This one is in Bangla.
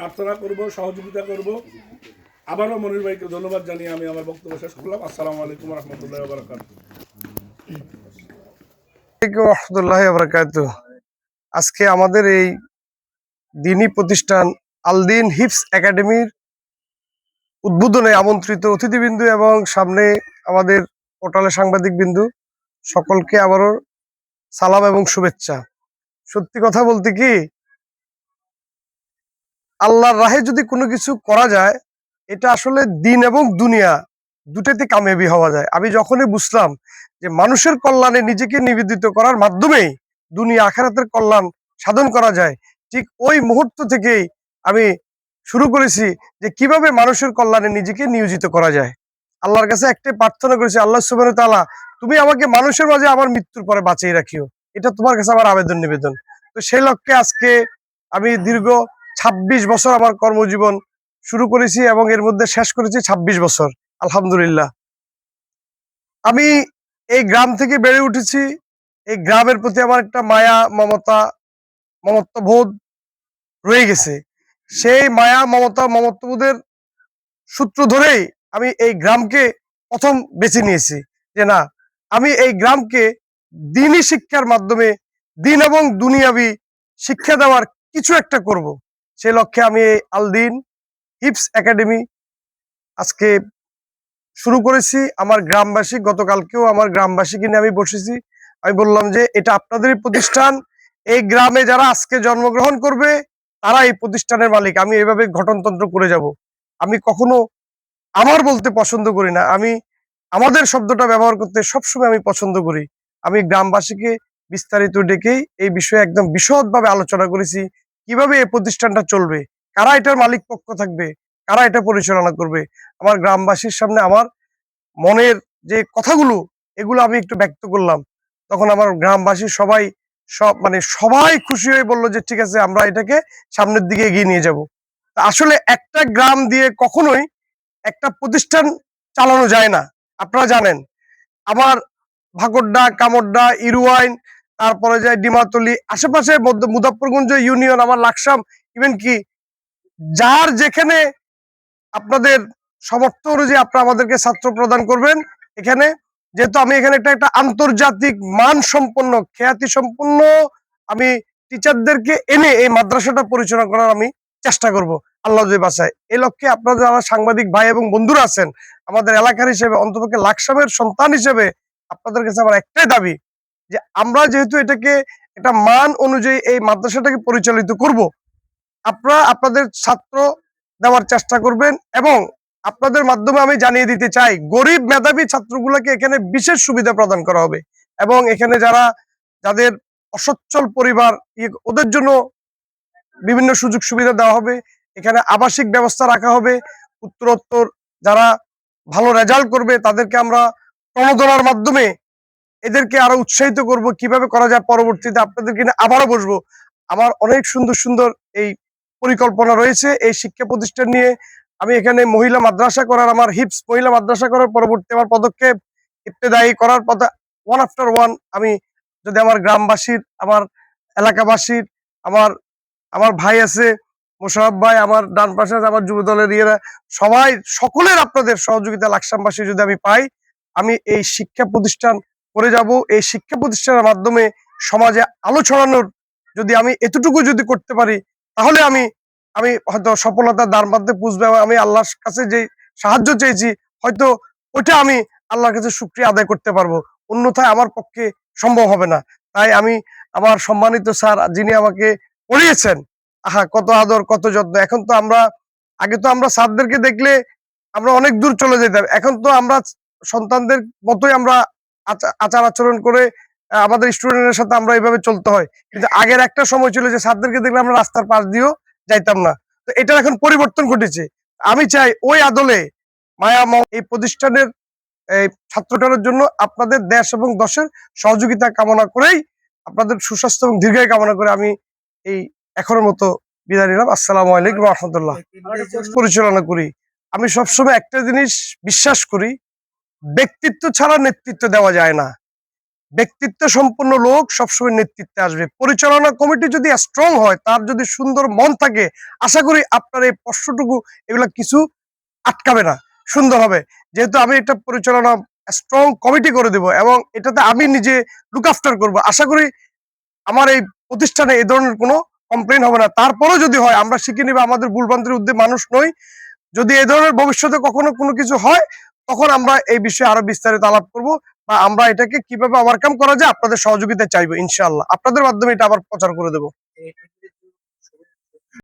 প্রার্থনা করব, সহযোগিতা করব। আবারও মনির ভাইকে ধন্যবাদ জানিয়ে আমি আমার বক্তব্য শেষ করলাম। আসসালামু আলাইকুম রহমতুল্লাহ বারকাত রহমতুল্লাহ আজকে আমাদের এই দিনী প্রতিষ্ঠান আলদিন হিপস একাডেমির উদ্বোধনে আমন্ত্রিত অতিথিবিন্দু এবং সামনে আমাদের পোর্টালে সাংবাদিক বিন্দু সকলকে আবারও সালাম এবং শুভেচ্ছা। সত্যি কথা বলতে কি আল্লাহর রাহে যদি কোনো কিছু করা যায়, এটা আসলে দিন এবং দুনিয়া দুটাতে কামিয়াবি হওয়া যায়। আমি যখনই বুঝলাম যে মানুষের কল্যাণে নিজেকে নিবেদিত করার মাধ্যমেই দুনিয়া আখেরাতের কল্যাণ সাধন করা যায়, ঠিক ওই মুহূর্ত থেকেই আমি শুরু করেছি যে কীভাবে মানুষের কল্যাণে নিজেকে নিয়োজিত করা যায়। আল্লাহর কাছে একটাই প্রার্থনা করেছি, আল্লাহ সুবাহ তাআলা, তুমি আমাকে মানুষের মাঝে আমার মৃত্যুর পরে বাঁচিয়ে রাখিও। এটা তোমার কাছে আমার আবেদন নিবেদন তো সেই লক্ষ্যে আজকে আমি দীর্ঘ ২৬ বছর আমার কর্মজীবন শুরু করেছি এবং এর মধ্যে শেষ করেছি ২৬ বছর। আলহামদুলিল্লাহ। আমি এই গ্রাম থেকে বেড়ে উঠেছি। এই গ্রামের প্রতি আমার একটা মায়া, মমতা, মমত্ববোধ রয়ে গেছে। সেই মায়া, মমতা, মমত্ববোধের সূত্র ধরেই আমি এই গ্রামকে প্রথম বেছে নিয়েছি যে না, আমি এই গ্রামকে দিনই শিক্ষার মাধ্যমে, দিন এবং দুনিয়াবি শিক্ষা দেওয়ার কিছু একটা করব। সেই লক্ষ্যে আমি আলদিন হিপস একাডেমি আজকে শুরু করেছি। আমার গ্রামবাসী, গতকালকেও আমার গ্রামবাসীকে নিয়ে আমি বসেছি। আমি বললাম যে, এটা আপনাদেরই প্রতিষ্ঠান। এই গ্রামে যারা আজকে জন্মগ্রহণ করবে, তারা এই প্রতিষ্ঠানের মালিক। আমি এভাবে গঠনতন্ত্র করে যাব। আমি কখনো আমার বলতে পছন্দ করি না। আমি আমাদের শব্দটা ব্যবহার করতে সবসময় আমি পছন্দ করি। আমি গ্রামবাসীকে বিস্তারিত ডেকেই এই বিষয়ে একদম বিশদভাবে আলোচনা করেছি। কীভাবে এই প্রতিষ্ঠানটা চলবে? কারা এটার মালিক পক্ষ থাকবে? কারা এটা পরিচালনা করবে? আমার গ্রামবাসীর সামনে আমার মনের যে কথাগুলো, এগুলো আমি একটু ব্যক্ত করলাম। তখন আমার গ্রামবাসী সবাই সব মানে সবাই খুশি হয়ে বলল যে, ঠিক আছে, আমরা এটাকে সামনের দিকে এগিয়ে নিয়ে যাব। আসলে একটা গ্রাম দিয়ে কখনোই একটা প্রতিষ্ঠান চালানো যায় না। আপনারা জানেন, আমার ভাগড্ডা কামড্ডা ইরুয়াইন তারপরে যায় ডিমাতলি। আশেপাশে মুজাফরগঞ্জ ইউনিয়ন, আমার লাকসাম ইভেন কি, যার যেখানে আপনাদের সমর্থ অনুযায়ী আপনারা আমাদেরকে ছাত্র প্রদান করবেন এখানে। যেহেতু আমি এখানে একটা একটা আন্তর্জাতিক মান সম্পন্ন খ্যাতি সম্পন্ন আমি টিচারদেরকে এনে এই মাদ্রাসাটা পরিচালনা করার আমি চেষ্টা করব, আল্লাহ বাসায় এই লক্ষ্যে আপনারা যারা সাংবাদিক ভাই এবং বন্ধুরা আছেন, আমাদের এলাকার হিসেবে অন্তপক্ষে লাকসামের সন্তান হিসেবে, আপনাদের কাছে আমার একটাই দাবি যে আমরা যেহেতু এটাকে একটা মান অনুযায়ী এই মাদ্রাসাটাকে পরিচালিত করব, আপনারা আপনাদের ছাত্র দেওয়ার চেষ্টা করবেন এবং আপনাদের মাধ্যমে আমি জানিয়ে দিতে চাই, গরিব মেধাবী ছাত্রগুলোকে এখানে বিশেষ সুবিধা প্রদান করা হবে এবং এখানে যারা, যাদের অসচ্ছল পরিবার ওদের জন্য বিভিন্ন সুযোগ সুবিধা দেওয়া হবে, এখানে আবাসিক ব্যবস্থা রাখা হবে, উত্তরোত্তর যারা ভালো রেজাল্ট করবে তাদেরকে আমরা প্রণোদনার মাধ্যমে এদেরকে আরও উৎসাহিত করব, কীভাবে করা যায় পরবর্তীতে আপনাদেরকে নিয়ে আবারও বসবো। আমার অনেক সুন্দর সুন্দর এই পরিকল্পনা রয়েছে, এই শিক্ষা প্রতিষ্ঠান নিয়ে। আমি এখানে মহিলা মাদ্রাসা করার, আমার হিপস মহিলা মাদ্রাসা করার পরবর্তী আমার পদক্ষেপ ইত্তেদায়ী করার পথে ওয়ান আফটার ওয়ান আমি যদি আমার গ্রামবাসীর, আমার এলাকাবাসীর, আমার আমার ভাই আছে, মোশারফ ভাই, আমার ডান পাশে আছে, আমার যুব দলের ইয়েরা, সবাই, সকলের আপনাদের সহযোগিতা লাকসামবাসী যদি আমি পাই, আমি এই শিক্ষা প্রতিষ্ঠান করে যাব এই শিক্ষা প্রতিষ্ঠানের মাধ্যমে সমাজে আলো ছড়ানোর যদি আমি এতটুকু যদি করতে পারি, তাহলে আমি আমি হয়তো সফলতার দ্বার মাধ্যমে পুষবে আমি আল্লাহর কাছে যে সাহায্য চেয়েছি, হয়তো ওইটা আমি আল্লাহর কাছে শুক্রিয়া আদায় করতে পারব। অন্যথায় আমার পক্ষে সম্ভব হবে না। তাই আমি আমার সম্মানিত স্যার যিনি আমাকে পড়িয়েছেন, আহা, কত আদর, কত যত্ন। এখন তো আমরা, আগে তো আমরা স্যারদেরকে দেখলে আমরা অনেক দূর চলে যেতাম। এখন তো আমরা সন্তানদের মতোই আমরা আচার আচরণ করে আমাদের স্টুডেন্টের সাথে আমরা এইভাবে চলতে হয়। কিন্তু আগের একটা সময় ছিল যে, স্যারদেরকে দেখলে আমরা রাস্তার পাশ দিয়েও যাইতাম না। তো এটার এখন পরিবর্তন ঘটেছে। আমি চাই ওই আদলে মায়া ম- এই প্রতিষ্ঠানের, এই ছাত্রটার জন্য আপনাদের দেশ এবং দশের সহযোগিতা কামনা করেই, আপনাদের সুস্বাস্থ্য এবং দীর্ঘায় কামনা করে আমি এই এখনের মতো বিদায় নিলাম। আসসালামু আলাইকুম রহমতুল্লাহ। পরিচালনা করি। আমি সবসময় একটা জিনিস বিশ্বাস করি ব্যক্তিত্ব ছাড়া নেতৃত্ব দেওয়া যায় না। ব্যক্তিত্ব সম্পন্ন লোক সবসময় নেতৃত্বে আসবে। পরিচালনা কমিটি যদি স্ট্রং হয়, তার যদি সুন্দর মন থাকে, আশা করি আপনার এই প্রশ্নটুকু এগুলা কিছু আটকাবে না। সুন্দর হবে। যেহেতু আমি এটা পরিচালনা স্ট্রং কমিটি করে দেব এবং এটাতে আমি নিজে লুক আফটার করব, আশা করি আমার এই প্রতিষ্ঠানে এই ধরনের কোনো কমপ্লেন হবে না। তারপরেও যদি হয়, আমরা শিখে নিবে, আমাদের ভুলভ্রান্তির উদ্যোগ মানুষ নই। যদি এই ধরনের ভবিষ্যতে কখনো কোনো কিছু হয় তখন আমরা এই বিষয়ে আরও বিস্তারিত আলাপ করব বা আমরা এটাকে কীভাবে ওভারকাম করা যায় আপনাদের সহযোগিতা চাইব ইনশাল্লাহ আপনাদের মাধ্যমে এটা আবার প্রচার করে দেবো।